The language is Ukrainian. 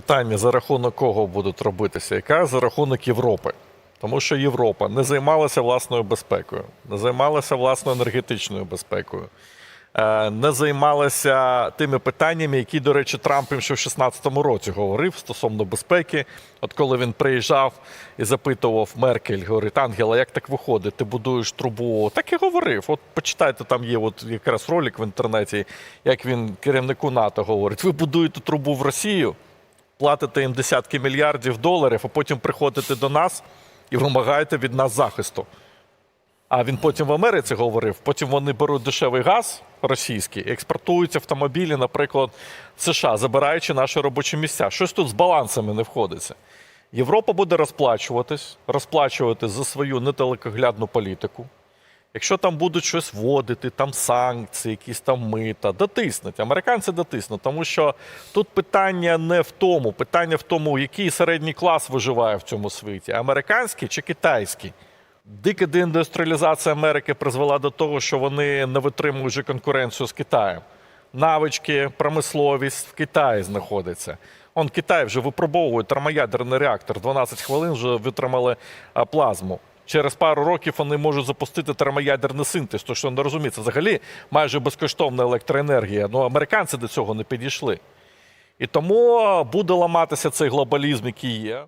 Питання за рахунок кого будуть робитися, яка за рахунок Європи. Тому що Європа не займалася власною безпекою, не займалася власною енергетичною безпекою, е, не займалася тими питаннями, які, до речі, Трамп ще в 2016 році говорив стосовно безпеки. От коли він приїжджав і запитував Меркель, говорить, Ангела, як так виходить? Ти будуєш трубу? Так і говорив. От почитайте, там є от якраз ролик в інтернеті, як він керівнику НАТО говорить: ви будуєте трубу в Росію платите їм десятки мільярдів доларів, а потім приходите до нас і вимагаєте від нас захисту. А він потім в Америці говорив: потім вони беруть дешевий газ російський, експортують автомобілі, наприклад, США, забираючи наші робочі місця. Щось тут з балансами не входиться. Європа буде розплачуватись, розплачуватись за свою недалекоглядну політику. Якщо там будуть щось вводити, там санкції, якісь там мита, дотиснуть. Американці дотиснуть, тому що тут питання не в тому, питання в тому, який середній клас виживає в цьому світі: американський чи китайський. Дика деіндустріалізація Америки призвела до того, що вони не витримують вже конкуренцію з Китаєм. Навички, промисловість в Китаї знаходиться. Он Китай вже випробовує термоядерний реактор. 12 хвилин вже витримали плазму. Через пару років вони можуть запустити термоядерний синтез. То що не розуміється, взагалі майже безкоштовна електроенергія. Ну американці до цього не підійшли. І тому буде ламатися цей глобалізм, який є.